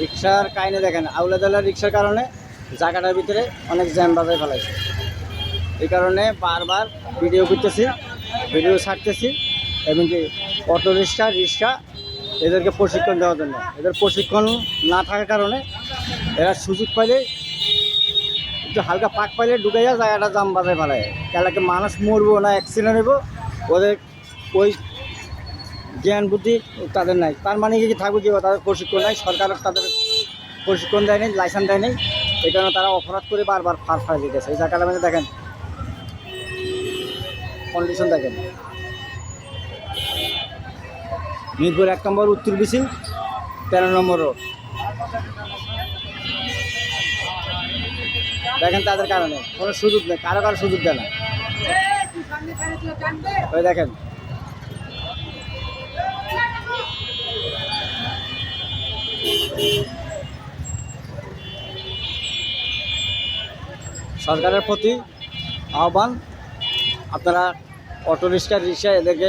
রিক্সার কাহিনী দেখেন, আউলা আউলাদালা রিক্সার কারণে জায়গাটার ভিতরে অনেক জ্যাম বাজায় ফেলাইছে। এই কারণে বারবার ভিডিও করতেছি, ভিডিও ছাড়তেছি এমনকি অটো রিক্সা রিক্সা এদেরকে প্রশিক্ষণ দেওয়ার জন্য। এদের প্রশিক্ষণ না থাকার কারণে এরা সুযোগ পাইলে, একটু হালকা পাক পাইলে ঢুকে যায় জায়গাটা জাম বাজায় ফেলায়। কেলাকে মানুষ মরবো না অ্যাক্সিডেন্ট হইব, ওদের ওই জ্ঞান, বুদ্ধি তাদের নাই। তার মানে কি থাকবে কি তাদের প্রশিক্ষণ নাই, সরকার তাদের প্রশিক্ষণ দেয়নি লাইসেন্স দেয়নি। এই কারণে তারা অপরাধ করে বারবার ফার ফার দিতেছে এই জায়গাটা মানে দেখেন কন্ডিশন দেখেন। মিরপুর এক নম্বর, উত্তর বিসিং, তেরো নম্বর রোড দেখেন তাদের কারণে। কোনো সুযোগ নেই, কারও কারও সুযোগ দেয় না। ওই দেখেন সরকারের প্রতি আহ্বান, আপনারা অটো রিক্সা রিক্সা এদেরকে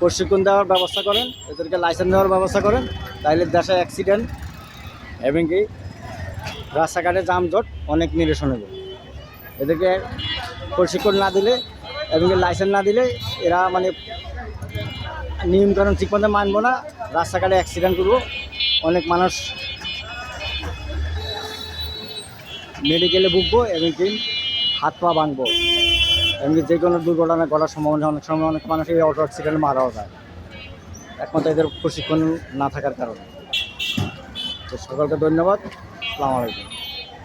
প্রশিক্ষণ দেওয়ার ব্যবস্থা করেন, এদেরকে লাইসেন্স দেওয়ার ব্যবস্থা করেন, তাইলে দেশে অ্যাক্সিডেন্ট এবং কি রাস্তাঘাটে যানজট অনেক নিরসন হবে। এদেরকে প্রশিক্ষণ না দিলে এমনকি লাইসেন্স না দিলে এরা মানে নিয়মকানুন ঠিকমতো মানবো না, রাস্তাঘাটে অ্যাক্সিডেন্ট করব। অনেক মানুষ মেডিকেলে ভুগবো এবং কি হাত পা ভাঙবো। এমনকি যে কোনো দুর্ঘটনা ঘটার সম্ভাবনা, অনেক সময় অনেক মানুষ এই অটো অ্যাক্সিডেন্টে মারাও যায়। একমাত্র এদের প্রশিক্ষণ না থাকার কারণে। তো সকলকে ধন্যবাদ। আলাইকুম।